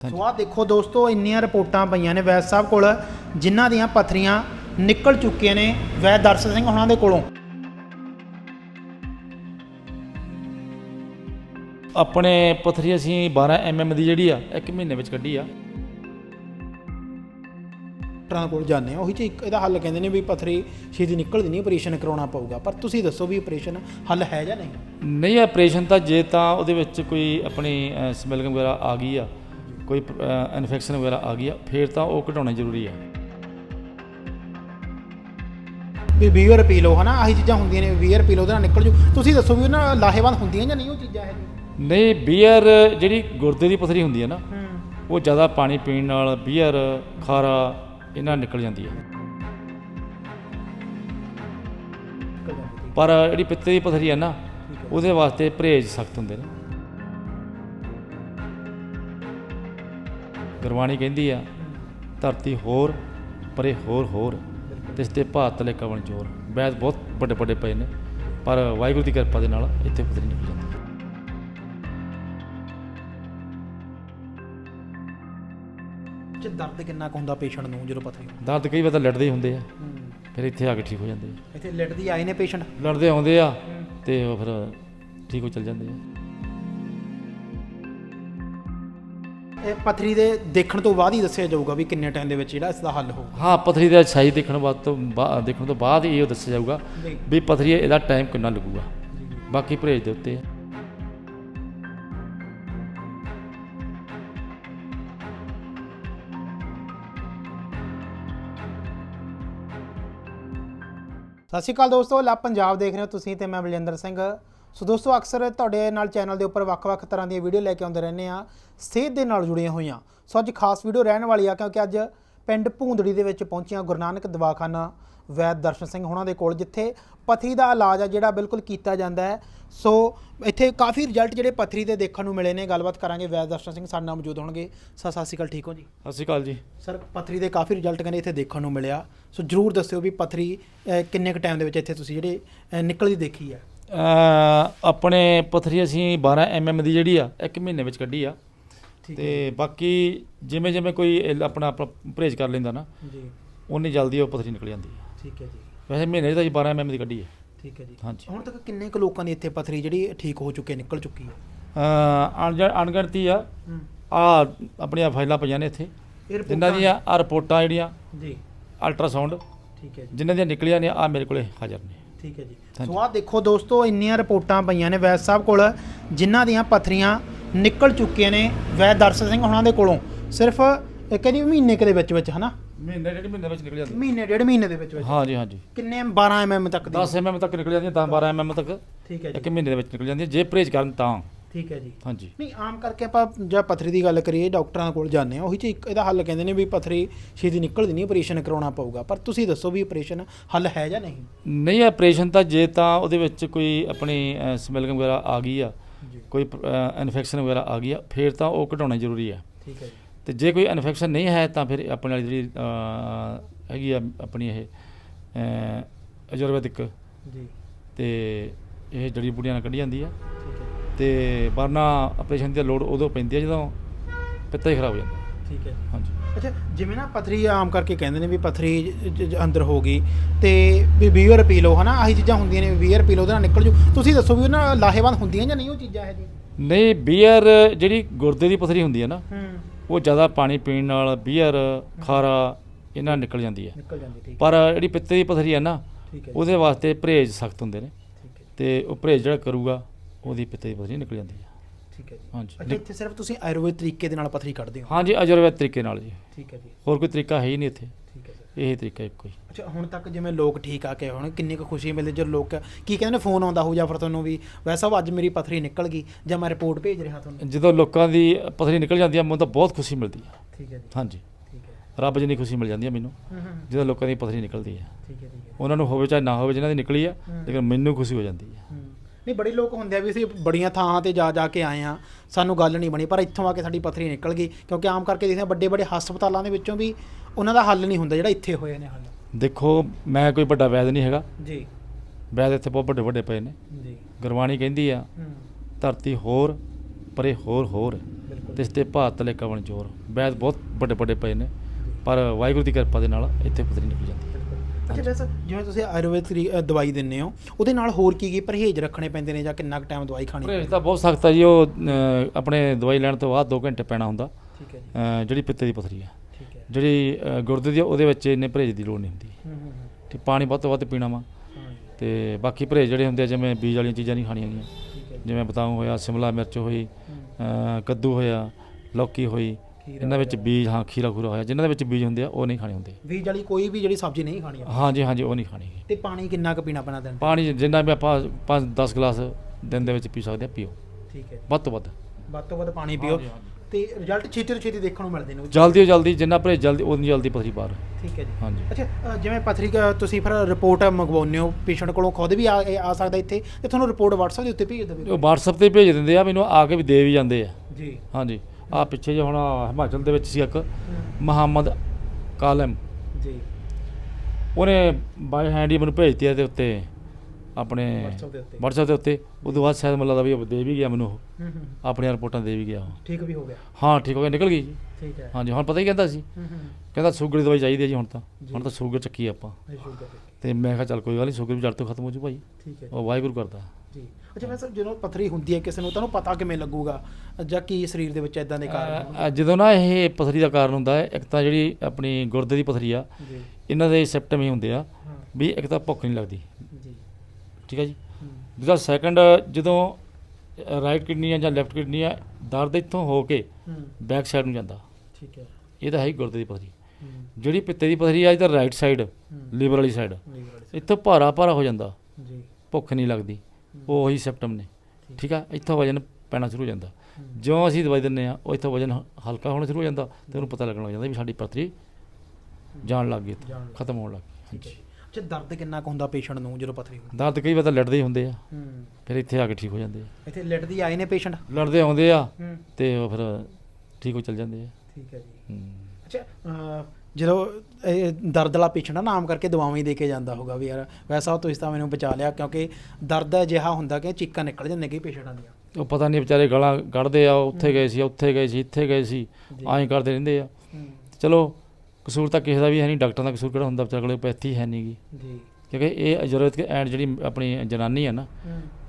ਸੋ ਆਹ ਦੇਖੋ ਦੋਸਤੋ ਇੰਨੀਆਂ ਰਿਪੋਰਟਾਂ ਪਈਆਂ ਨੇ ਵੈਦ ਸਾਹਿਬ ਕੋਲ ਜਿਨ੍ਹਾਂ ਦੀਆਂ ਪੱਥਰੀਆਂ ਨਿਕਲ ਚੁੱਕੀਆਂ ਨੇ ਵੈਦ ਦਰਸ਼ਨ ਸਿੰਘ ਉਹਨਾਂ ਦੇ ਕੋਲੋਂ। ਆਪਣੇ ਪਥਰੀ ਅਸੀਂ 12 ਐਮਐਮ ਦੀ ਜਿਹੜੀ ਆ ਇੱਕ ਮਹੀਨੇ ਵਿੱਚ ਕੱਢੀ ਆ। ਡਾਕਟਰਾਂ ਕੋਲ ਜਾਂਦੇ ਆ ਉਹੀ ਚ ਇੱਕ ਇਹਦਾ ਹੱਲ ਕਹਿੰਦੇ ਨੇ ਵੀ ਪੱਥਰੀ ਛੇਤੀ ਨਿਕਲਦੀ ਨਹੀਂ ਆਪਰੇਸ਼ਨ ਕਰਾਉਣਾ ਪਊਗਾ। ਪਰ ਤੁਸੀਂ ਦੱਸੋ ਵੀ ਆਪਰੇਸ਼ਨ ਹੱਲ ਹੈ ਜਾਂ ਨਹੀਂ? ਨਹੀਂ ਆਪਰੇਸ਼ਨ ਤਾਂ ਜੇ ਤਾਂ ਉਹਦੇ ਵਿੱਚ ਕੋਈ ਆਪਣੀ ਸਮੈਲਗਮ ਵਗੈਰਾ ਆ ਗਈ ਆ। ਕੋਈ ਇਨਫੈਕਸ਼ਨ ਵਗੈਰਾ ਆ ਗਈ ਆ ਫਿਰ ਤਾਂ ਉਹ ਘਟਾਉਣਾ ਜ਼ਰੂਰੀ ਆ। ਵੀ ਵੀਅਰ ਪੀ ਲਓ ਹਨਾ? ਆਹੀ ਚੀਜ਼ਾਂ ਹੁੰਦੀਆਂ ਨੇ ਵੀਅਰ ਪੀ ਲਓ ਉਹਦੇ ਨਾਲ ਨਿਕਲ ਜੂ। ਤੁਸੀਂ ਦੱਸੋ ਵੀ ਉਹਨਾਂ ਲਾਹੇਵੰਦ ਹੁੰਦੀਆਂ ਜਾਂ ਨਹੀਂ ਉਹ ਚੀਜ਼ਾਂ ਇਹ? ਨਹੀਂ ਬੀਅਰ ਜਿਹੜੀ ਗੁਰਦੇ ਦੀ ਪਥਰੀ ਹੁੰਦੀ ਹੈ ਨਾ ਉਹ ਜ਼ਿਆਦਾ ਪਾਣੀ ਪੀਣ ਨਾਲ ਬੀਅਰ ਖਾਰਾ ਇਹਨਾਂ ਨਿਕਲ ਜਾਂਦੀ ਹੈ ਪਰ ਜਿਹੜੀ ਪਿੱਤੇ ਦੀ ਪਥਰੀ ਹੈ ਨਾ ਉਹਦੇ ਵਾਸਤੇ ਪਰਹੇਜ਼ ਸਖਤ ਹੁੰਦੇ ਨੇ। ਗੁਰਬਾਣੀ ਕਹਿੰਦੀ ਆ ਧਰਤੀ ਹੋਰ ਪਰੇ ਹੋਰ ਹੋਰ ਤੇ ਇਸ ਤੇ ਭਾਤ ਤਲੇ ਕਵਣ ਜੋਰ। ਵੈਦ ਬਹੁਤ ਵੱਡੇ ਵੱਡੇ ਪਏ ਨੇ ਪਰ ਵਾਹਿਗੁਰੂ ਦੀ ਕਿਰਪਾ ਦੇ ਨਾਲ ਇੱਥੇ ਪਥਰੀ ਨਿਕਲ ਜਾਂਦੀ। ਚ ਦਰਦ ਕਿੰਨਾ ਕੁ ਹੁੰਦਾ ਪੇਸ਼ੈਂਟ ਨੂੰ ਜਦੋਂ ਪੱਥਰੀ ਦਰਦ ਕਈ ਵਾਰ ਤਾਂ ਲੜਦੇ ਹੀ ਹੁੰਦੇ ਆ ਫਿਰ ਇੱਥੇ ਆ ਕੇ ਠੀਕ ਹੋ ਜਾਂਦੇ ਆ। ਇੱਥੇ ਲੜਦੀ ਆਏ ਨੇ ਪੇਸ਼ੈਂਟ? ਲੜਦੇ ਆਉਂਦੇ ਆ ਤੇ ਉਹ ਫਿਰ ਠੀਕ ਹੋ ਚੱਲ ਜਾਂਦੇ ਆ। ਇਹ ਪੱਥਰੀ ਦੇ ਦੇਖਣ ਤੋਂ ਬਾਅਦ ਹੀ ਦੱਸਿਆ ਜਾਊਗਾ ਵੀ ਕਿੰਨੇ ਟਾਈਮ ਦੇ ਵਿੱਚ ਜਿਹੜਾ ਇਸ ਦਾ ਹੱਲ ਹੋਊਗਾ। ਹਾਂ ਪਥਰੀ ਦਾ ਸਾਈਜ਼ ਦੇਖਣ ਬਾਅਦ ਤੋਂ ਬਾ- ਦੇਖਣ ਤੋਂ ਬਾਅਦ ਇਹ ਦੱਸਿਆ ਜਾਊਗਾ ਜੀ। ਵੀ ਪਥਰੀ ਇਹਦਾ ਟਾਈਮ ਕਿੰਨਾ ਲੱਗੂਗਾ। ਬਾਕੀ ਪਰਹੇਜ਼ ਦੇ ਉੱਤੇ। ਸਤਿ ਸ਼੍ਰੀ ਅਕਾਲ ਦੋਸਤੋ ਲਾ ਪੰਜਾਬ ਦੇਖ ਰਹੇ ਹੋ ਤੁਸੀਂ ਤੇ ਮੈਂ ਬਲਜਿੰਦਰ ਸਿੰਘ। ਸੋ ਦੋਸਤੋ ਅਕਸਰ ਤੁਹਾਡੇ ਨਾਲ ਚੈਨਲ ਦੇ ਉੱਪਰ ਵੱਖ-ਵੱਖ ਤਰ੍ਹਾਂ ਦੀਆਂ ਵੀਡੀਓ ਲੈ ਕੇ ਆਉਂਦੇ ਰਹਿੰਦੇ ਆ ਸਿਹਤ ਦੇ ਨਾਲ ਜੁੜੀਆਂ ਹੋਈਆਂ। ਸੋ ਅੱਜ ਖਾਸ ਵੀਡੀਓ ਰਹਿਣ ਵਾਲੀ ਆ ਕਿਉਂਕਿ ਅੱਜ ਪਿੰਡ ਭੂੰਦੜੀ ਦੇ ਵਿੱਚ ਪਹੁੰਚੀਆਂ ਗੁਰੂ ਨਾਨਕ ਦਵਾਖਾਨਾ ਵੈਦ ਦਰਸ਼ਨ ਸਿੰਘ ਉਹਨਾਂ ਦੇ ਕੋਲ ਜਿੱਥੇ ਪਥਰੀ ਦਾ ਇਲਾਜ ਆ ਜਿਹੜਾ ਬਿਲਕੁਲ ਕੀਤਾ ਜਾਂਦਾ ਹੈ। ਸੋ ਇੱਥੇ ਕਾਫੀ ਰਿਜ਼ਲਟ ਜਿਹੜੇ ਪਥਰੀ ਦੇ ਦੇਖਣ ਨੂੰ ਮਿਲੇ ਨੇ। ਗੱਲਬਾਤ ਕਰਾਂਗੇ ਵੈਦ ਦਰਸ਼ਨ ਸਿੰਘ ਸਾਡੇ ਨਾਲ ਮੌਜੂਦ ਹੋਣਗੇ। ਸਰ ਸਤਿ ਸ਼੍ਰੀ ਅਕਾਲ ਠੀਕ ਹੋ ਜੀ? ਸਤਿ ਸ਼੍ਰੀ ਅਕਾਲ ਜੀ। ਸਰ ਪਥਰੀ ਦੇ ਕਾਫੀ ਰਿਜ਼ਲਟ ਕਹਿੰਦੇ ਇੱਥੇ ਦੇਖਣ ਨੂੰ ਮਿਲਿਆ। ਸੋ ਜਰੂਰ ਦੱਸਿਓ ਵੀ ਪਥਰੀ ਕਿੰਨੇ ਕੁ ਟਾਈਮ ਦੇ ਵਿੱਚ ਇੱਥੇ ਤੁਸੀਂ ਜਿਹੜੇ ਨਿਕਲਦੀ ਦੇਖੀ ਹੈ। ਆਪਣੇ ਪਥਰੀ ਅਸੀਂ 12 ਐਮਐਮ ਦੀ ਜਿਹੜੀ ਆ ਇੱਕ ਮਹੀਨੇ ਵਿੱਚ ਕੱਢੀ ਆ। ਤੇ ਬਾਕੀ ਜਿਵੇਂ ਜਿਵੇਂ ਕੋਈ ਆਪਣਾ ਪਰਹੇਜ਼ ਕਰ ਲੈਂਦਾ ਨਾ ਜੀ। ਉਨੀ ਜਲਦੀ ਉਹ ਪਥਰੀ ਨਿਕਲ ਜਾਂਦੀ ਹੈ ਠੀਕ ਹੈ ਜੀ। ਵੈਸੇ ਮਹੀਨੇ ਅਸੀਂ 12 ਐਮਐਮ ਦੀ ਕੱਢੀ ਹੈ ਠੀਕ ਹੈ ਜੀ। ਹਾਂਜੀ। ਹੁਣ ਤੱਕ ਕਿੰਨੇ ਕੁ ਲੋਕਾਂ ਦੀ ਇੱਥੇ ਪਥਰੀ ਜਿਹੜੀ ਠੀਕ ਹੋ ਚੁੱਕੀ ਨਿਕਲ ਚੁੱਕੀ ਹੈ? ਅਣਗਿਣਤੀ ਆ। ਆ ਆਪਣੀਆਂ ਫਾਈਲਾਂ ਪਈਆਂ ਨੇ ਇੱਥੇ। ਜਿਨ੍ਹਾਂ ਦੀਆਂ ਆ ਰਿਪੋਰਟਾਂ ਜਿਹੜੀਆਂ ਜੀ। ਅਲਟਰਾਸਾਊਂਡ ਠੀਕ ਹੈ ਜੀ। ਜਿਨ੍ਹਾਂ ਦੀਆਂ ਨਿਕਲੀਆਂ ਨੇ ਆ ਮੇਰੇ ਕੋਲੇ ਹਾਜ਼ਰ ਨੇ। ਠੀਕ ਹੈ ਜੀ। ਸੋ ਆਹ ਦੇਖੋ ਦੋਸਤੋ ਇੰਨੀਆਂ ਰਿਪੋਰਟਾਂ ਪਈਆਂ ਨੇ ਵੈਦ ਸਾਹਿਬ ਕੋਲ ਜਿਨ੍ਹਾਂ ਦੀਆਂ ਪਥਰੀਆਂ ਨਿਕਲ ਚੁੱਕੀਆਂ ਨੇ ਵੈਦ ਦਰਸ਼ਨ ਸਿੰਘ ਉਹਨਾਂ ਦੇ ਕੋਲੋਂ। ਸਿਰਫ ਇਹ ਕਹਿੰਦੀ ਮਹੀਨੇ ਕੁ ਦੇ ਵਿੱਚ ਵਿੱਚ ਹਨਾ? ਮਹੀਨੇ ਡੇਢ ਮਹੀਨੇ ਵਿੱਚ ਨਿਕਲ ਜਾਂਦੀ। ਮਹੀਨੇ ਡੇਢ ਮਹੀਨੇ ਦੇ ਵਿੱਚ ਵਿੱਚ। ਹਾਂਜੀ ਹਾਂਜੀ। ਕਿੰਨੇ 12 ਐਮਐਮ ਤੱਕ ਦੀ? 10 ਐਮਐਮ ਤੱਕ ਨਿਕਲ ਜਾਂਦੀਆਂ 10 12 ਐਮਐਮ ਤੱਕ। ਠੀਕ ਹੈ ਇੱਕ ਜੀ ਮਹੀਨੇ ਦੇ ਵਿੱਚ ਨਿਕਲ ਜਾਂਦੀਆਂ ਜੇ ਪਰਹੇਜ਼ ਕਰਨ ਤਾਂ। ਠੀਕ ਹੈ ਜੀ। ਹਾਂਜੀ। ਨਹੀਂ ਆਮ ਕਰਕੇ ਆਪਾਂ ਜਾਂ ਪਥਰੀ ਦੀ ਗੱਲ ਕਰੀਏ ਡਾਕਟਰਾਂ ਕੋਲ ਜਾਂਦੇ ਆ ਉਹੀ ਚ ਇੱਕ ਇਹਦਾ ਹੱਲ ਕਹਿੰਦੇ ਨੇ ਵੀ ਪਥਰੀ ਛੇਤੀ ਨਿਕਲਦੀ ਨਹੀਂ ਆਪਰੇਸ਼ਨ ਕਰਾਉਣਾ ਪਊਗਾ। ਪਰ ਤੁਸੀਂ ਦੱਸੋ ਵੀ ਆਪਰੇਸ਼ਨ ਹੱਲ ਹੈ ਜਾਂ ਨਹੀਂ? ਨਹੀਂ ਆਪਰੇਸ਼ਨ ਤਾਂ ਜੇ ਤਾਂ ਉਹਦੇ ਵਿੱਚ ਕੋਈ ਆਪਣੀ ਸਮੈਲਗਮ ਵਗੈਰਾ ਆ ਗਈ ਆ ਕੋਈ ਇਨਫੈਕਸ਼ਨ ਵਗੈਰਾ ਆ ਗਈ ਆ ਫਿਰ ਤਾਂ ਉਹ ਘਟਾਉਣਾ ਜ਼ਰੂਰੀ ਆ। ਠੀਕ ਹੈ ਜੀ। ਤੇ ਜੇ ਕੋਈ ਇਨਫੈਕਸ਼ਨ ਨਹੀਂ ਹੈ ਤਾਂ ਫਿਰ ਆਪਣੇ ਵਾਲੀ ਜਿਹੜੀ ਹੈਗੀ ਆ ਆਪਣੀ ਇਹ ਅ, ਆਯੁਰਵੈਦਿਕ। ਜੀ। ਤੇ ਇਹ ਜੜੀ ਬੂਟੀਆਂ ਨਾਲ ਕੱਢੀ ਜਾਂਦੀ ਆ। ਤੇ ਵਰਨਾ ਆਪਰੇਸ਼ਨ ਦੀ ਲੋੜ ਉਦੋਂ ਪੈਂਦੀ ਆ ਜਦੋਂ ਪਿੱਤਾ ਹੀ ਖਰਾਬ ਹੋ ਜਾਂਦਾ। ਠੀਕ ਹੈ। ਹਾਂਜੀ। ਅੱਛਾ ਜਿਵੇਂ ਨਾ ਪਥਰੀ ਆਮ ਕਰਕੇ ਕਹਿੰਦੇ ਨੇ ਵੀ ਪਥਰੀ ਅੰਦਰ ਹੋ ਗਈ ਤੇ ਵੀ ਵੀਅਰ ਪੀ ਲਓ ਹਨਾ? ਆਹੀ ਚੀਜ਼ਾਂ ਹੁੰਦੀਆਂ ਨੇ ਵੀਅਰ ਪੀ ਲਓ ਉਹਦੇ ਨਾਲ ਨਿਕਲ ਜੂ। ਤੁਸੀਂ ਦੱਸੋ ਵੀ ਉਹਨਾਂ ਲਾਹੇਵੰਦ ਹੁੰਦੀਆਂ ਜਾਂ ਨਹੀਂ ਉਹ ਚੀਜ਼ਾਂ ਇਹ ਜੀ ਨਹੀਂ ਬੀਅਰ ਜਿਹੜੀ ਗੁਰਦੇ ਦੀ ਪਥਰੀ ਹੁੰਦੀ ਹੈ ਨਾ ਹੂੰ। ਉਹ ਜ਼ਿਆਦਾ ਪਾਣੀ ਪੀਣ ਨਾਲ ਬੀਅਰ ਖਾਰਾ ਇਹਨਾਂ ਨਿਕਲ ਜਾਂਦੀ ਹੈ। ਨਿਕਲ ਜਾਂਦੀ ਠੀਕ ਪਰ ਜਿਹੜੀ ਪਿੱਤੇ ਦੀ ਪਥਰੀ ਹੈ ਨਾ ਹੈ ਉਹਦੇ ਵਾਸਤੇ ਪਰਹੇਜ਼ ਸਖਤ ਹੁੰਦੇ ਨੇ ਹੈ ਤੇ ਉਹ ਪਰਹੇਜ਼ ਜਿਹੜਾ ਕਰੂਗਾ ਉਹਦੀ ਪਿੱਤੇ ਦੀ ਪਥਰੀ ਨਿਕਲ ਜਾਂਦੀ ਹੈ ਠੀਕ ਹੈ ਜੀ। ਹਾਂਜੀ। ਅੱਛਾ ਇੱਥੇ ਸਿਰਫ ਤੁਸੀਂ ਆਯੁਰਵੇਦ ਤਰੀਕੇ ਦੇ ਨਾਲ ਪਥਰੀ ਕੱਢਦੇ ਹੋ? ਹਾਂਜੀ ਆਯੁਰਵੈਦ ਤਰੀਕੇ ਨਾਲ ਜੀ। ਠੀਕ ਹੈ ਜੀ। ਹੋਰ ਕੋਈ ਤਰੀਕਾ ਹੈ ਹੀ ਨਹੀਂ ਇੱਥੇ। ਠੀਕ ਹੈ ਸਰ। ਇਹੀ ਤਰੀਕਾ ਇੱਕੋ ਹੀ। ਅੱਛਾ ਹੁਣ ਤੱਕ ਜਿਵੇਂ ਲੋਕ ਠੀਕ ਆ ਕੇ ਹੁਣ ਕਿੰਨੀ ਕੁ ਖੁਸ਼ੀ ਮਿਲਦੀ ਜਦੋਂ ਲੋਕ ਕੀ ਕਹਿੰਦੇ ਨੇ ਫੋਨ ਆਉਂਦਾ ਹੋ ਜਾਂ ਫਿਰ ਤੁਹਾਨੂੰ ਵੀ ਵੈਸਾ ਅੱਜ ਮੇਰੀ ਪਥਰੀ ਨਿਕਲ ਗਈ ਜਾਂ ਮੈਂ ਰਿਪੋਰਟ ਭੇਜ ਰਿਹਾ ਤੁਹਾਨੂੰ? ਜਦੋਂ ਲੋਕਾਂ ਦੀ ਪਥਰੀ ਨਿਕਲ ਜਾਂਦੀ ਹੈ ਮੈਨੂੰ ਤਾਂ ਬਹੁਤ ਖੁਸ਼ੀ ਮਿਲਦੀ ਹੈ ਠੀਕ ਹੈ ਜੀ। ਹਾਂਜੀ। ਠੀਕ ਹੈ। ਰੱਬ ਜਿੰਨੀ ਖੁਸ਼ੀ ਮਿਲ ਜਾਂਦੀ ਹੈ ਮੈਨੂੰ ਹੂੰ ਹੂੰ ਜਦੋਂ ਲੋਕਾਂ ਦੀ ਪਥਰੀ ਨਿਕਲਦੀ ਹੈ ਠੀਕ ਹੈ ਠੀਕ ਹੈ। ਉਹਨਾਂ ਨੂੰ ਹੋਵੇ ਚਾਹੇ ਨਾ ਹੋਵੇ ਜਿਨ੍ਹਾਂ ਦੀ ਨਿਕਲੀ ਆ ਹੂੰ। ਲੇਕਿਨ ਮੈਨੂੰ ਖੁਸ਼ੀ ਹੋ ਜਾਂਦੀ ਹੈ ਹੂੰ। ਨਹੀਂ ਬੜੇ ਲੋਕ ਹੁੰਦੇ ਆ ਵੀ ਅਸੀਂ ਬੜੀਆਂ ਥਾਵਾਂ ਤੇ ਜਾ ਜਾ ਕੇ ਆਏ ਆ ਸਾਨੂੰ ਗੱਲ ਨਹੀਂ ਬਣੀ ਪਰ ਇੱਥੋਂ ਆ ਕੇ ਸਾਡੀ ਪਥਰੀ ਨਿਕਲ ਗਈ। ਕਿਉਂਕਿ ਆਮ ਕਰਕੇ ਦੇਖਦੇ ਆ ਵੱਡੇ ਵੱਡੇ ਹਸਪਤਾਲਾਂ ਦੇ ਵਿੱਚੋਂ ਵੀ ਉਹਨਾਂ ਦਾ ਹੱਲ ਨਹੀਂ ਹੁੰਦਾ ਜਿਹੜਾ ਇੱਥੇ ਹੋਏ ਨੇ ਹੱਲ। ਦੇਖੋ ਮੈਂ ਕੋਈ ਵੱਡਾ ਵੈਦ ਨਹੀਂ ਹੈਗਾ। ਜੀ। ਵੈਦ ਇੱਥੇ ਬਹੁਤ ਵੱਡੇ ਵੱਡੇ ਪਏ ਨੇ। ਜੀ। ਗੁਰਬਾਣੀ ਕਹਿੰਦੀ ਆ ਧਰਤੀ ਹੋਰ ਪਰੇ ਹੋਰ ਹੋਰ। ਤੇ ਇਸ ਤੇ ਭਾਤ ਤਲੇ ਕਵਣ ਜੋਰ। ਵੈਦ ਬਹੁਤ ਵੱਡੇ ਵੱਡੇ ਪਏ ਨੇ। ਪਰ ਵਾਹਿਗੁਰੂ ਦੀ ਕਿਰਪਾ ਦੇ ਨਾਲ ਇੱਥੇ ਪਤਰੀ ਨਿਕਲ ਜਾਂਦੀ। ਹੈ ਅੱਛਾ ਵੈਸੇ ਜਿਵੇਂ ਤੁਸੀਂ ਆਯੁਰਵੇਦ ਦੀ ਅ, ਦਵਾਈ ਦਿੰਦੇ ਹੋ ਉਹਦੇ ਨਾਲ ਹੋਰ ਕੀ ਕੀ ਪਰਹੇਜ਼ ਰੱਖਣੇ ਪੈਂਦੇ ਨੇ ਜਾਂ ਕਿੰਨਾ ਕੁ ਟਾਈਮ ਦਵਾਈ ਖਾਣੀ ਪਰਹੇਜ਼ ਤਾਂ ਬਹੁਤ ਸਖਤ ਹੈ ਜੀ ਉਹ ਅ, ਆਪਣੇ ਦਵਾਈ ਲੈਣ ਤੋਂ ਬਾਅਦ 2 ਘੰਟੇ ਪੈਣਾ ਹੁੰਦਾ। ਠੀਕ ਹੈ ਜੀ। ਅ, ਜਿਹੜੀ ਪਿੱਤੇ ਦੀ ਪਥਰੀ ਹੈ। ਠੀਕ ਹੈ। ਜਿਹੜੀ ਅ, ਗੁਰਦੇ ਦੀ ਆ, ਉਹਦੇ ਵਿੱਚ ਇੰਨੇ ਪਰਹੇਜ਼ ਦੀ ਲੋੜ ਨਹੀਂ ਹੁੰਦੀ। ਹੂੰ ਹੂੰ ਤੇ ਪਾਣੀ ਵੱਧ ਤੋਂ ਵੱਧ ਪੀਣਾ ਵਾ। ਹਾਂ ਤੇ ਬਾਕੀ ਪਰਹੇਜ਼ ਜਿਹੜੇ ਹੁੰਦੇ ਆ ਜਿਵੇਂ ਬੀਜ ਵਾਲੀਆਂ ਚੀਜ਼ਾਂ ਨਹੀਂ ਖਾਣੀਆਂ ਗੀਆਂ ਠੀਕ ਹੈ ਜਿਵੇਂ ਬਤਾਉ ਹੋਇਆ ਸ਼ਿਮਲਾ ਮਿਰਚ ਹੋਈ ਅ, ਕੱਦੂ ਹੋਇਆ ਲੌਕੀ ਹੋਈ ਇਹਨਾਂ ਵਿੱਚ ਬੀਜ ਹਾਂ ਖੀਰਾ ਖੂਰਾ ਹੋਇਆ। ਜਿਨ੍ਹਾਂ ਦੇ ਵਿੱਚ ਬੀਜ ਹੁੰਦੇ ਆ ਉਹ ਨਹੀਂ ਖਾਣੇ ਹੁੰਦੇ। ਬੀਜ ਵਾਲੀ ਕੋਈ ਵੀ ਜਿਹੜੀ ਸਬਜ਼ੀ ਨਹੀਂ ਖਾਣੀ ਆਪਾਂ। ਹਾਂਜੀ ਹਾਂਜੀ ਉਹ ਨਹੀਂ ਖਾਣੀ। ਤੇ ਪਾਣੀ ਕਿੰਨਾ ਕੁ ਪੀਣਾ ਪੈਣਾ ਦਿਨ? ਪਾਣੀ ਜਿੰਨਾ ਵੀ ਆਪਾਂ 5 10 ਗਲਾਸ ਦਿਨ ਦੇ ਵਿੱਚ ਪੀ ਸਕਦੇ ਆ ਪੀਓ। ਠੀਕ ਹੈ ਜੀ। ਵੱਧ ਤੋਂ ਵੱਧ। ਵੱਧ ਤੋਂ ਵੱਧ ਪਾਣੀ ਪੀਓ। ਤੇ ਰਿਜ਼ਲਟ ਛੇਤੀ ਤੋਂ ਛੇਤੀ ਦੇਖਣ ਨੂੰ ਮਿਲਦੇ ਨੇ। ਜਲਦੀ ਤੋਂ ਜਲਦੀ ਜਿੰਨਾ ਪਰਹੇਜ਼ ਜਲਦੀ ਉਨੀ ਜਲਦੀ ਪਥਰੀ ਬਾਹਰ ਠੀਕ ਹੈ ਜੀ। ਹਾਂਜੀ। ਅੱਛਾ ਅ, ਜਿਵੇਂ ਪਥਰੀ ਕ- ਤੁਸੀਂ ਫਿਰ ਰਿਪੋਰਟ ਮੰਗਵਾਉਂਦੇ ਹੋ ਪੇਸ਼ੈਂਟ ਕੋਲੋਂ ਖੁਦ ਵੀ ਆ ਇਹ ਆ ਸਕਦਾ ਇੱਥੇ। ਤੇ ਤੁਹਾਨੂੰ ਰਿਪੋਰਟ WhatsApp ਦੇ ਉੱਤੇ ਭੇਜ ਦੇਵੇ ਉਹ WhatsApp ਤੇ ਭੇਜ ਦਿੰਦੇ ਆ ਮੈਨੂੰ ਆ ਕੇ ਵੀ ਦੇ ਵੀ ਜਾਂਦੇ ਆ। ਜੀ। ਹਾਂਜੀ। ਆ ਪਿੱਛੇ ਜੇ ਹੁਣ ਹਿਮਾਚਲ ਦੇ ਵਿੱਚ ਸੀ ਇੱਕ ਮੁਹੰਮਦ ਕਾਲਮ। ਜੀ। ਉਹਨੇ ਬਾਈ ਹੈਂਡ ਹੀ ਮੈਨੂੰ ਭੇਜਤੀ ਆ ਤੇ ਉੱਤੇ ਆਪਣੇ WhatsApp ਦੇ ਉੱਤੇ। ਦੇ ਉੱਤੇ। ਉਦੋਂ ਬਾਅਦ ਸ਼ਾਇਦ ਮੈਨੂੰ ਲੱਗਦਾ ਵੀ ਉਹ ਦੇ ਵੀ ਗਿਆ ਮੈਨੂੰ ਉਹ। ਆਪਣੀਆਂ ਰਿਪੋਰਟਾਂ ਦੇ ਵੀ ਗਿਆ ਉਹ। ਠੀਕ ਵੀ ਹੋ ਗਿਆ। ਹਾਂ ਠੀਕ ਹੋ ਗਿਆ ਨਿਕਲ ਗਈ ਜੀ। ਠੀਕ ਹੈ। ਹਾਂਜੀ ਹੁਣ ਪਤਾ ਹੀ ਕਹਿੰਦਾ ਸੀ। ਕਹਿੰਦਾ ਸ਼ੂਗਰ ਦੀ ਦਵਾਈ ਚਾਹੀਦੀ ਹੈ ਜੀ ਹੁਣ ਤਾਂ। ਹੁਣ ਤਾਂ ਸ਼ੂਗਰ ਚੱਕੀ ਆਪਾਂ। ਸ਼ੂਗਰ ਤੇ। ਮੈਂ ਕਿਹਾ ਚੱਲ ਕੋਈ ਗੱਲ ਨਹੀਂ ਸ਼ੂਗਰ ਵੀ ਜੜ ਤੋਂ ਖਤਮ ਹੋ ਜੂ ਭਾਈ। ਠੀਕ ਹੈ ਉਹ ਵਾਹਿਗੁਰੂ ਕਰਦਾ। ਜੀ। ਅੱਛਾ ਵੈਸੇ ਜਦੋਂ ਪਥਰੀ ਹੁੰਦੀ ਹੈ ਕਿਸੇ ਨੂੰ ਤੁਹਾਨੂੰ ਪਤਾ ਕਿਵੇਂ ਲੱਗੂਗਾ? ਜਾਂ ਕੀ ਸਰੀਰ ਦੇ ਵਿੱਚ ਇਦਾਂ ਦੇ ਕਾਰਨ ਜਦੋਂ ਨਾ ਇਹ ਪਥਰੀ ਦਾ ਕਾਰਨ ਹੁੰਦਾ ਹੈ ਇੱਕ ਤਾਂ ਜਿਹੜੀ ਆਪਣੀ ਗੁਰਦੇ ਦੀ ਪਥਰੀ ਆ ਜੀ। ਇਹਨਾਂ ਦੇ ਸਿਪਟਮ ਹੀ ਹੁੰਦੇ ਆ ਵੀ ਇੱਕ ਤਾਂ ਭੁੱਖ ਨਹੀਂ ਲੱਗਦੀ। ਜੀ। ਠੀਕ ਹੈ ਜੀ? ਦੂਜਾ ਸੈਕੰਡ ਜਦੋਂ ਰਾਈਟ ਕਿਡਨੀ ਆ ਜਾਂ ਲੈਫਟ ਕਿਡਨੀ ਆ ਦਰਦ ਇੱਥੋਂ ਹੋ ਕੇ ਬੈਕ ਸਾਈਡ ਨੂੰ ਜਾਂਦਾ। ਠੀਕ ਹੈ। ਇਹ ਤਾਂ ਹੈ ਗੁਰਦੇ ਦੀ ਪਥਰੀ। ਜਿਹੜੀ ਪਿੱਤੇ ਦੀ ਪਥਰੀ ਆ ਇਹ ਤਾਂ ਰਾਈਟ ਸਾਈਡ ਲੀਵਰ ਵਾਲੀ ਸਾਈਡ ਇੱਥੋਂ ਭਾਰਾ ਭਾਰਾ ਹੋ ਜਾਂਦਾ। ਜੀ। ਭੁੱਖ ਨਹੀਂ ਲੱਗਦੀ। ਉਹ ਉਹੀ ਸਿਪਟਮ ਨੇ। ਠੀਕ। ਆ? ਇੱਥੋਂ ਵਜਨ ਪੈਣਾ ਸ਼ੁਰੂ ਹੋ ਜਾਂਦਾ। ਜਿਉਂ ਅਸੀਂ ਦਵਾਈ ਦਿੰਨੇ ਆ ਉਹ ਇੱਥੋਂ ਵਜਨ ਹਲਕਾ ਹੋਣਾ ਸ਼ੁਰੂ ਹੋ ਜਾਂਦਾ ਤੇ ਉਹਨੂੰ ਪਤਾ ਲੱਗਣ ਲੱਗ ਜਾਂਦਾ ਵੀ ਸਾਡੀ ਪਥਰੀ ਜਾਣ ਲੱਗ ਗਈ ਖਤਮ ਹੋਣ ਲੱਗ ਗਈ। ਅੱਛਾ ਦਰਦ ਕਿੰਨਾ ਕੁ ਹੁੰਦਾ ਪੇਸ਼ੈਂਟ ਨੂੰ ਜਦੋਂ ਪਥਰੀ ਹੁੰਦੀ ਦਰਦ ਕਈ ਵਾਰ ਤਾਂ ਲੜਦੇ ਹੀ ਹੁੰਦੇ ਆ। ਫਿਰ ਇੱਥੇ ਆ ਕੇ ਠੀਕ ਹੋ ਜਾਂਦੇ ਆ। ਇੱਥੇ ਲਿਟਦੀ ਆਏ ਨੇ ਪੇਸ਼ੈਂਟ? ਲੜਦੇ ਆਉਂਦੇ ਆ ਤੇ ਉਹ ਫਿਰ ਠੀਕ ਹੋ ਚੱਲ ਜਾਂਦੇ ਆ। ਠੀਕ ਹੈ ਜੀ। ਅੱਛਾ ਜਦੋਂ ਇਹ ਦਰਦ ਵਾਲਾ ਪੇਸ਼ੈਂਟ ਆ ਨਾ ਆਮ ਕਰਕੇ ਦਵਾਵਾਂ ਹੀ ਦੇ ਕੇ ਜਾਂਦਾ ਹੋਗਾ ਵੀ ਯਾਰ ਵੈਸਾ ਤੁਸੀਂ ਤਾਂ ਮੈਨੂੰ ਬਚਾ ਲਿਆ ਕਿਉਂਕਿ ਦਰਦ ਅਜਿਹਾ ਹੁੰਦਾ ਕਿ ਚੀਕਾਂ ਨਿਕਲ ਜਾਂਦੀਆਂ ਕਈ ਪੇਸ਼ੈਂਟਾਂ ਦੀਆਂ। ਉਹ ਪਤਾ ਨਹੀਂ ਵਿਚਾਰੇ ਗਾਲਾਂ ਕੱਢਦੇ ਆ ਉੱਥੇ ਗਏ ਸੀ ਉੱਥੇ ਗਏ ਸੀ ਇੱਥੇ ਗਏ ਸੀ। ਐਂ ਕਰਦੇ ਰਹਿੰਦੇ ਆ। ਚਲੋ ਕਸੂਰ ਤਾਂ ਕਿਸੇ ਦਾ ਵੀ ਹੈ ਨਹੀਂ ਡਾਕਟਰ ਦਾ ਕਸੂਰ ਕਿਹੜਾ ਹੁੰਦਾ ਵਿਚਾਰੇ ਕੋਲੇ ਪੈਥੀ ਹੈ ਨਹੀਂਗੀ ਜੀ। ਕਿਉਂਕਿ ਇਹ ਜ਼ਰੂਰਤ ਐਂਡ ਜਿਹੜੀ ਆਪਣੀ ਜਨਾਨੀ ਹੈ ਨਾ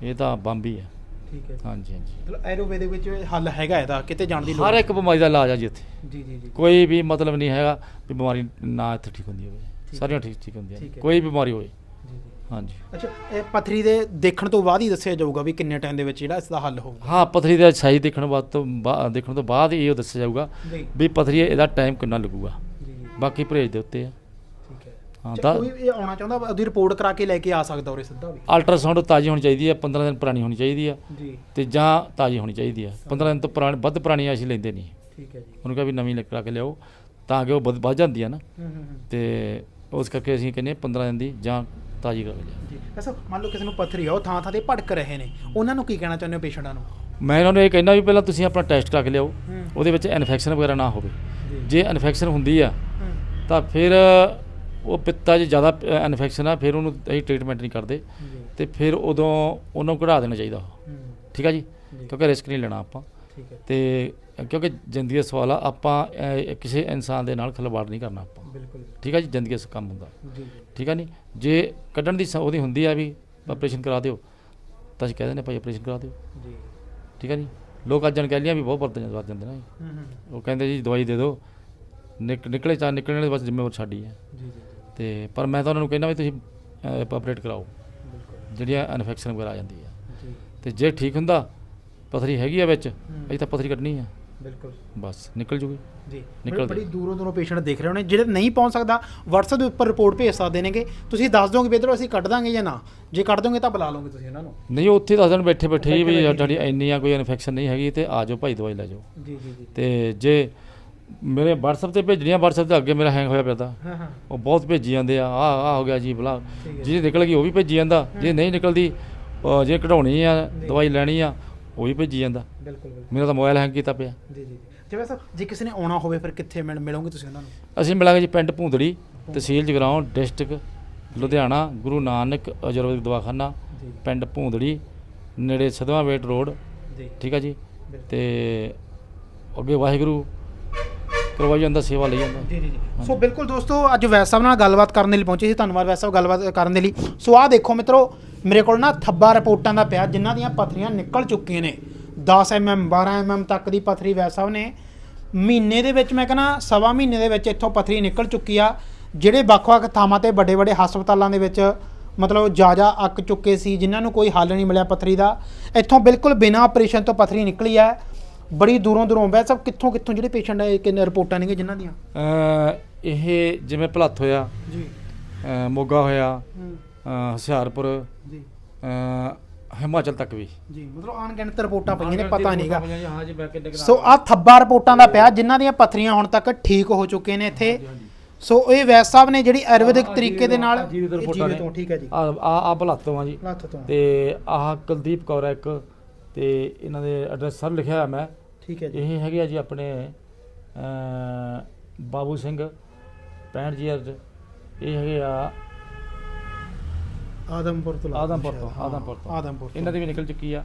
ਇਹ ਤਾਂ ਬੰਬੀ ਹੈ ਠੀਕ ਹੈ ਜੀ। ਹਾਂਜੀ ਹਾਂਜੀ। ਮਤਲਬ ਆਯੁਰਵੇਦ ਵਿੱਚ ਹੱਲ ਹੈਗਾ ਇਹਦਾ ਕਿਤੇ ਜਾਣ ਦੀ ਲੋੜ ਹਰ ਇੱਕ ਬਿਮਾਰੀ ਦਾ ਇਲਾਜ ਆ ਜੀ ਇੱਥੇ। ਜੀ ਜੀ ਜੀ। ਕੋਈ ਵੀ ਮਤਲਬ ਨਹੀਂ ਹੈਗਾ ਵੀ ਬਿਮਾਰੀ ਨਾ ਇੱਥੇ ਠੀਕ ਹੁੰਦੀ ਹੋਵੇ। ਸਾਰੀਆਂ ਠੀਕ ਠੀਕ ਹੁੰਦੀਆਂ ਨੇ। ਠੀਕ ਹੈ। ਕੋਈ ਬਿਮਾਰੀ ਹੋਵੇ। ਜੀ ਜੀ। ਹਾਂਜੀ। ਅੱਛਾ ਇਹ ਪਥਰੀ ਦੇ ਦੇਖਣ ਤੋਂ ਬਾਅਦ ਹੀ ਦੱਸਿਆ ਜਾਊਗਾ ਵੀ ਕਿੰਨੇ ਟਾਈਮ ਦੇ ਵਿੱਚ ਜਿਹੜਾ ਇਸ ਦਾ ਹੱਲ ਹੋਊਗਾ। ਹਾਂ ਪਥਰੀ ਦਾ ਸਾਈਜ਼ ਦੇਖਣ ਬਾਅਦ ਤੋਂ ਬਾ- ਦੇਖਣ ਤੋਂ ਬਾਅਦ ਹੀ ਇਹ ਦੱਸਿਆ ਜਾਊਗਾ ਜੀ ਵੀ ਪਥਰੀ ਇਹਦਾ ਟਾਈਮ ਕਿੰਨਾ ਲੱਗੂਗਾ। ਜੀ। ਬਾਕੀ ਪਰਹੇਜ਼ ਦੇ ਉੱਤੇ ਆ। ਹੈ ਹਾਂ ਤਾਂ ਕੋਈ ਇਹ ਆਉਣਾ ਚਾਹੁੰਦਾ ਉਹਦੀ ਰਿਪੋਰਟ ਕਰਾ ਕੇ ਲੈ ਕੇ ਆ ਸਕਦਾ ਉਰੇ ਸਿੱਧਾ ਵੀ। ਅਲਟਰਾਸਾਊਂਡ ਤਾਜ਼ੀ ਹੋਣੀ ਚਾਹੀਦੀ ਹੈ 15 ਦਿਨ ਪੁਰਾਣੀ ਹੋਣੀ ਚਾਹੀਦੀ ਆ। ਜੀ। ਤੇ ਜਾਂ ਤਾਜ਼ੀ ਹੋਣੀ ਚਾਹੀਦੀ ਆ। 15 ਦਿਨ ਤੋਂ ਪੁਰਾਣੀ ਵੱਧ ਪੁਰਾਣੀ ਅਸੀਂ ਲੈਂਦੇ ਨਹੀਂ। ਠੀਕ ਹੈ ਜੀ। ਉਹਨੂੰ ਕਹਾਂ ਵੀ ਨਵੀਂ ਲੈ ਕਰਾ ਕੇ ਲਿਆਓ ਤਾਂ ਕਿ ਉਹ ਵੱਧ ਵੱਧ ਜਾਂਦੀ ਨਾ। ਹੂੰ ਹੂੰ ਹੂੰ। ਤੇ ਉਸ ਕਰਕੇ ਅਸੀਂ ਕਹਿੰਦੇ ਹਾਂ 15 ਦਿਨ ਦੀ ਜਾਂ ਤਾਜ਼ੀ ਕਰਾ ਕੇ ਲਿਆਓ। ਜੀ। ਵੈਸੇ ਮੰਨ ਲਓ ਕਿਸੇ ਨੂੰ ਪੱਥਰੀ ਆ ਉਹ ਥਾਂ ਥਾਂ ਤੇ ਭਟਕ ਰਹੇ ਨੇ ਉਹਨਾਂ ਨੂੰ ਕੀ ਕਹਿਣਾ ਚਾਹੁੰਦੇ ਹੋ ਪੇਸ਼ੈਂਟਾਂ ਨੂੰ? ਮੈਂ ਇਹਨਾਂ ਨੂੰ ਇਹ ਕਹਿੰਦਾ ਵੀ ਪਹਿਲਾਂ ਤੁਸੀਂ ਆਪਣਾ ਟੈਸਟ ਕਰਾ ਕੇ ਲਿਆਓ ਹੂੰ। ਉਹਦੇ ਵਿੱਚ ਇਨਫੈਕਸ਼ਨ ਵਗੈਰਾ ਨਾ ਹੋਵੇ। ਜੀ। ਇਨਫੈਕਸ਼ਨ ਹੁੰਦੀ ਆ ਹੂੰ। ਤਾਂ ਫਿਰ ਉਹ ਪਿੱਤਾ 'ਚ ਜ਼ਿਆਦਾ ਇਨਫੈਕਸ਼ਨ ਆ ਫਿਰ ਉਹਨੂੰ ਅਸੀਂ ਟ੍ਰੀਟਮੈਂਟ ਨਹੀਂ ਕਰਦੇ। ਤੇ ਫਿਰ ਉਦੋਂ ਉਹਨੂੰ ਕਢਾ ਦੇਣਾ ਚਾਹੀਦਾ ਠੀਕ ਆ ਜੀ। ਕਿਉਂਕਿ ਰਿਸਕ ਨਹੀਂ ਲੈਣਾ ਆਪਾਂ। ਤੇ ਕਿਉਂਕਿ ਜ਼ਿੰਦਗੀ ਦਾ ਸਵਾਲ ਆ ਆਪਾਂ ਕਿਸੇ ਇਨਸਾਨ ਦੇ ਨਾਲ ਖਿਲਵਾੜ ਨਹੀਂ ਕਰਨਾ ਆਪਾਂ। ਬਿਲਕੁਲ ਠੀਕ ਆ ਜੀ? ਜ਼ਿੰਦਗੀ ਦਾ ਕੰਮ ਹੁੰਦਾ। ਠੀਕ ਆ ਨਹੀਂ ਜੇ ਕੱਢਣ ਦੀ ਉਹਦੀ ਹੁੰਦੀ ਆ ਵੀ ਆਪਰੇਸ਼ਨ ਕਰਾ ਦਿਓ ਤਾਂ ਅਸੀਂ ਕਹਿ ਦਿੰਦੇ ਭਾਈ ਆਪਰੇਸ਼ਨ ਕਰਾ ਦਿਓ। ਜੀ। ਠੀਕ ਆ ਜੀ ਲੋਕ ਅੱਜ ਅਣਗਹਿਲੀਆਂ ਵੀ ਬਹੁਤ ਵਰਤਦੇ ਵੱਧ ਜਾਂਦੇ ਨੇ ਹੂੰ ਹੂੰ। ਉਹ ਕਹਿੰਦੇ ਜੀ ਦਵਾਈ ਦੇ ਦਿਓ। ਨਿਕ ਨਿਕਲੇ ਚਾ ਨਿਕਲਣ ਦੇ ਬਸ ਜ਼ਿੰਮੇਵਾਰ ਸਾਡੀ ਹੈ। ਜੀ ਜੀ। ਤੇ ਪਰ ਮੈਂ ਤਾਂ ਉਹਨਾਂ ਨੂੰ ਕਹਿੰਦਾ ਵੀ ਤੁਸੀਂ ਆਪਰੇਟ ਕਰਾਓ। ਜਿਹੜੀਆਂ ਇਨਫੈਕਸ਼ਨ ਵਗੈਰਾ ਆ ਜਾਂਦੀ ਆ ਤੇ ਜੇ ਠੀਕ ਹੁੰਦਾ ਪਥਰੀ ਹੈਗੀ ਆ ਵਿੱਚ ਅਸੀਂ ਤਾਂ ਪਥਰੀ ਕੱਢਣੀ ਆ। ਬਿਲਕੁਲ। ਬਸ ਨਿਕਲ ਜੂਗੀ। ਜੀ। ਨਿਕਲਦੇ। ਬੜੀ ਦੂਰੋਂ ਦੂਰੋਂ ਪੇਸ਼ੈਂਟ ਦੇਖ ਰਹੇ ਹੋਣੇ ਜਿਹੜੇ ਨਹੀਂ ਪਹੁੰਚ ਸਕਦਾ WhatsApp ਦੇ ਉੱਪਰ ਰਿਪੋਰਟ ਭੇਜ ਸਕਦੇ ਨੇਗੇ। ਤੁਸੀਂ ਦੱਸ ਦੋਗੇ ਵੀ ਇੱਧਰੋਂ ਅਸੀਂ ਕੱਢ ਦਾਂਗੇ ਜਾਂ ਨਾ। ਜੇ ਕੱਢ ਦੋਗੇ ਤਾਂ ਬੁਲਾ ਲਓਗੇ ਤੁਸੀਂ ਉਹਨਾਂ ਨੂੰ। ਨਹੀਂ ਉੱਥੇ ਦੱਸ ਦੇਣ ਬੈਠੇ ਬੈਠੇ ਵੀ। ਤੁਹਾਡੀ ਇੰਨੀ ਆ ਕੋਈ ਇਨਫੈਕਸ਼ਨ ਨਹੀਂ ਹੈਗੀ ਤੇ ਆ ਜਾਓ ਭਾਈ ਦਵਾਈ ਲੈ ਜਾਓ। ਜੀ ਜੀ ਜੀ। ਤੇ ਜੇ ਮੇਰੇ WhatsApp ਤੇ ਭੇਜਣੀਆਂ WhatsApp ਤੇ ਅੱਗੇ ਮੇਰਾ ਹੈਂਗ ਹੋਇਆ ਪਿਆ ਤਾ। ਹਾਂ ਹਾਂ। ਉਹ ਬਹੁਤ ਭੇਜੀ ਜਾਂਦੇ ਆ ਆ ਆ ਹੋ ਗਿਆ ਜੀ ਬਲਾ। ਜਿਹਦੀ ਨਿਕਲ ਗਈ ਉਹ ਵੀ ਭੇਜੀ ਜਾਂਦਾ। ਜੇ ਨਹੀਂ ਨਿਕਲਦੀ ਜੇ ਕਢਾਉਣੀ ਆ ਦਵਾਈ ਲੈਣੀ ਆ ਉਹ ਵੀ ਭੇਜੀ ਜਾਂਦਾ। ਬਿਲਕੁਲ ਬਿਲਕੁਲ। ਮੇਰਾ ਤਾਂ ਮੋਬਾਈਲ ਹੈਂਗ ਕੀਤਾ ਪਿਆ। ਜੀ ਜੀ ਜੀ। ਜੇ ਵੈਸੇ ਜੇ ਕਿਸੇ ਨੇ ਆਉਣਾ ਹੋਵੇ ਫਿਰ ਕਿੱਥੇ ਮਿਲ ਮਿਲੋਗੇ ਤੁਸੀਂ ਉਹਨਾਂ ਨੂੰ? ਅਸੀਂ ਮਿਲਾਂਗੇ ਜੀ ਪਿੰਡ ਭੂੰਦੜੀ ਤਹਿਸੀਲ ਜਗਰਾਉਂ ਡਿਸਟ੍ਰਿਕਟ ਲੁਧਿਆਣਾ ਗੁਰੂ ਨਾਨਕ ਆਯੁਰਵੈਦਿਕ ਦਵਾਖਾਨਾ ਜੀ। ਪਿੰਡ ਭੂੰਦੜੀ ਨੇੜੇ ਸਦਵਾ ਵੇਟ ਰੋਡ। ਜੀ। ਠੀਕ ਆ ਜੀ? ਤੇ ਅੱਗੇ ਵਾਹਿਗੁਰੂ ਕਰਵਾਈ ਜਾਂਦਾ ਸੇਵਾ ਲਈ ਜਾਂਦਾ। ਜੀ ਜੀ ਜੀ। ਸੋ ਬਿਲਕੁਲ ਦੋਸਤੋ ਅੱਜ ਵੈਸ ਸਾਹਿਬ ਨਾਲ ਗੱਲਬਾਤ ਕਰਨ ਦੇ ਲਈ ਪਹੁੰਚੇ ਸੀ। ਧੰਨਵਾਦ ਵੈਸ ਸਾਹਿਬ ਗੱਲਬਾਤ ਕਰਨ ਦੇ ਲਈ। ਸੋ ਆਹ ਦੇਖੋ ਮਿੱਤਰੋ ਮੇਰੇ ਕੋਲ ਨਾ ਥੱਬਾ ਰਿਪੋਰਟਾਂ ਦਾ ਪਿਆ ਜਿਨ੍ਹਾਂ ਦੀਆਂ ਪਥਰੀਆਂ ਨਿਕਲ ਚੁੱਕੀਆਂ ਨੇ। 10 ਐਮਐਮ 12 ਐਮਐਮ ਤੱਕ ਦੀ ਪਥਰੀ ਵੈਸ ਸਾਹਿਬ ਨੇ। ਮਹੀਨੇ ਦੇ ਵਿੱਚ ਮੈਂ ਕਹਿੰਦਾ ਸਵਾ ਮਹੀਨੇ ਦੇ ਵਿੱਚ ਇੱਥੋਂ ਪਥਰੀ ਨਿਕਲ ਚੁੱਕੀ ਆ ਜਿਹੜੇ ਵੱਖ-ਵੱਖ ਥਾਵਾਂ ਤੇ ਵੱਡੇ-ਵੱਡੇ ਹਸਪਤਾਲਾਂ ਦੇ ਵਿੱਚ ਮਤਲਬ ਜਾ ਜਾ ਅੱਕ ਚੁੱਕੇ ਸੀ ਜਿਨ੍ਹਾਂ ਨੂੰ ਕੋਈ ਹੱਲ ਨਹੀਂ ਮਿਲਿਆ ਪਥਰੀ ਦਾ। ਇੱਥੋਂ ਬਿਲਕੁਲ ਬਿਨਾਂ ਆਪਰੇਸ਼ਨ ਤੋਂ ਪਥਰੀ ਨਿਕਲੀ ਹੈ ਬੜੀ ਦੂਰੋਂ ਦੂਰੋਂ ਵੈਸੇ ਸਭ ਕਿੱਥੋਂ ਕਿੱਥੋਂ ਜਿਹੜੇ ਪੇਸ਼ੈਂਟ ਆਏ ਕਿੰਨੇ ਰਿਪੋਰਟਾਂ ਨੇਗੇ ਜਿਨ੍ਹਾਂ ਦੀਆਂ? ਅ ਇਹ ਜਿਵੇਂ ਭਲੱਥ ਹੋਇਆ ਜੀ। ਮੋਗਾ ਹੋਇਆ ਹੂੰ। ਅ, ਹੁਸ਼ਿਆਰਪੁਰ ਜੀ। ਹਿਮਾਚਲ ਤੱਕ ਵੀ। ਜੀ ਮਤਲਬ ਅਣਗਿਣਤ ਰਿਪੋਰਟਾਂ ਪਈਆਂ ਨੇ ਪਤਾ ਨਹੀਂਗਾ। ਹਾਂ ਜੀ ਬੈਕ ਸੋ ਆ ਥੱਬਾ ਰਿਪੋਰਟਾਂ ਦਾ ਪਿਆ ਜਿਨ੍ਹਾਂ ਦੀਆਂ ਪਥਰੀਆਂ ਹੁਣ ਤੱਕ ਠੀਕ ਹੋ ਚੁੱਕੇ ਨੇ ਇੱਥੇ। ਸੋ ਇਹ ਵੈਦ ਸਾਹਿਬ ਨੇ ਜਿਹੜੀ ਆਯੁਰਵੈਦਿਕ ਤਰੀਕੇ ਦੇ ਨਾਲ ਜੀਵੇ ਤੋਂ ਰਿਪੋਰਟਾਂ ਠੀਕ ਹੈ ਜੀ। ਆ ਆ ਭਲੱਥ ਤੋਂ ਆ ਜੀ। ਲੱਥ ਤੋਂ। ਤੇ ਆਹ ਕੁਲਦੀਪ ਕੌਰ ਹੈ ਇੱਕ ਤੇ ਇਹਨਾਂ ਦੇ ਐਡਰੈਸ ਸਰ ਲਿਖਿਆ ਹੋਇਆ ਮੈਂ। ਠੀਕ ਹੈ ਜੀ। ਇਹ ਹੈਗੇ ਆ ਜੀ ਆਪਣੇ ਅ, ਬਾਬੂ ਸਿੰਘ 65 ਜੀ ਅਰਜ। ਇਹ ਹੈਗੇ ਆ ਆਦਮਪੁਰ ਤੋਂ ਆਦਮਪੁਰ ਤੋਂ। ਆਦਮਪੁਰ ਤੋਂ। ਆਦਮਪੁਰ ਤੋਂ। ਇਹਨਾਂ ਦੀ ਵੀ ਨਿਕਲ ਚੁੱਕੀ ਆ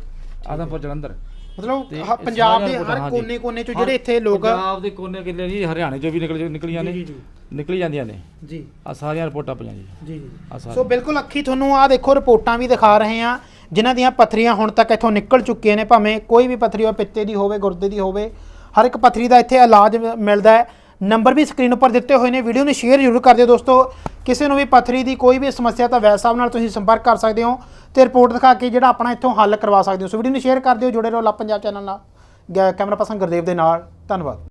ਆਦਮਪੁਰ ਜਲੰਧਰ। ਮਤਲਬ ਪੰਜਾਬ ਦੇ ਹਰ ਰਿਪੋਰਟਾਂ, ਕੋਨੇ ਕੋਨੇ ਚੋਂ ਜਿਹੜੇ ਇੱਥੇ ਲੋਕ ਪੰਜਾਬ ਦੇ ਕੋਨੇ ਕਿੱਲੇ ਜੀ ਹਰਿਆਣੇ ਚੋਂ ਵੀ ਨਿਕਲ ਨਿਕਲੀਆਂ ਨੇ। ਨਿਕਲੀ ਜਾਂਦੀਆਂ ਨੇ। ਜੀ। ਆ ਸਾਰੀਆਂ ਰਿਪੋਰਟਾਂ ਪਈਆਂ ਜੀ। ਜੀ ਜੀ। ਸੋ ਬਿਲਕੁਲ ਅੱਖੀ ਤੁਹਾਨੂੰ ਆ ਦੇਖੋ ਰਿਪੋਰਟਾਂ ਵੀ ਦਿਖਾ ਰਹੇ ਆ ਜਿਨ੍ਹਾਂ ਦੀਆਂ ਪਥਰੀਆਂ ਹੁਣ ਤੱਕ ਇੱਥੋਂ ਨਿਕਲ ਚੁੱਕੀਆਂ ਨੇ, ਭਾਵੇਂ ਕੋਈ ਵੀ ਪਥਰੀ ਹੋਵੇ, ਪਿੱਤੇ ਦੀ ਹੋਵੇ, ਗੁਰਦੇ ਦੀ ਹੋਵੇ, ਹਰ ਇੱਕ ਪਥਰੀ ਦਾ ਇੱਥੇ ਇਲਾਜ ਮਿਲਦਾ ਹੈ। ਨੰਬਰ ਵੀ ਸਕਰੀਨ ਉੱਪਰ ਦਿੱਤੇ ਹੋਏ ਨੇ, ਵੀਡੀਓ ਨੂੰ ਸ਼ੇਅਰ ਜ਼ਰੂਰ ਕਰ ਦਿਓ ਦੋਸਤੋ। ਕਿਸੇ ਨੂੰ ਵੀ ਪਥਰੀ ਦੀ ਕੋਈ ਵੀ ਸਮੱਸਿਆ ਤਾਂ ਵੈਦ ਸਾਹਿਬ ਨਾਲ ਤੁਸੀਂ ਸੰਪਰਕ ਕਰ ਸਕਦੇ ਹੋ ਤੇ ਰਿਪੋਰਟ ਦਿਖਾ ਕੇ ਜਿਹੜਾ ਆਪਣਾ ਇੱਥੋਂ ਹੱਲ ਕਰਵਾ ਸਕਦੇ ਹੋ। ਸੋ ਵੀਡੀਓ ਨੂੰ ਸ਼ੇਅਰ ਕਰ ਦਿਓ, ਜੁੜੇ ਰਹੋ ਲਾ ਪੰਜਾਬ ਚੈਨਲ ਨਾਲ। ਗੈ- ਕੈਮਰਾ ਪਰਸਨ ਗੁਰਦੇਵ ਦੇ ਨਾਲ। ਧੰਨਵਾਦ।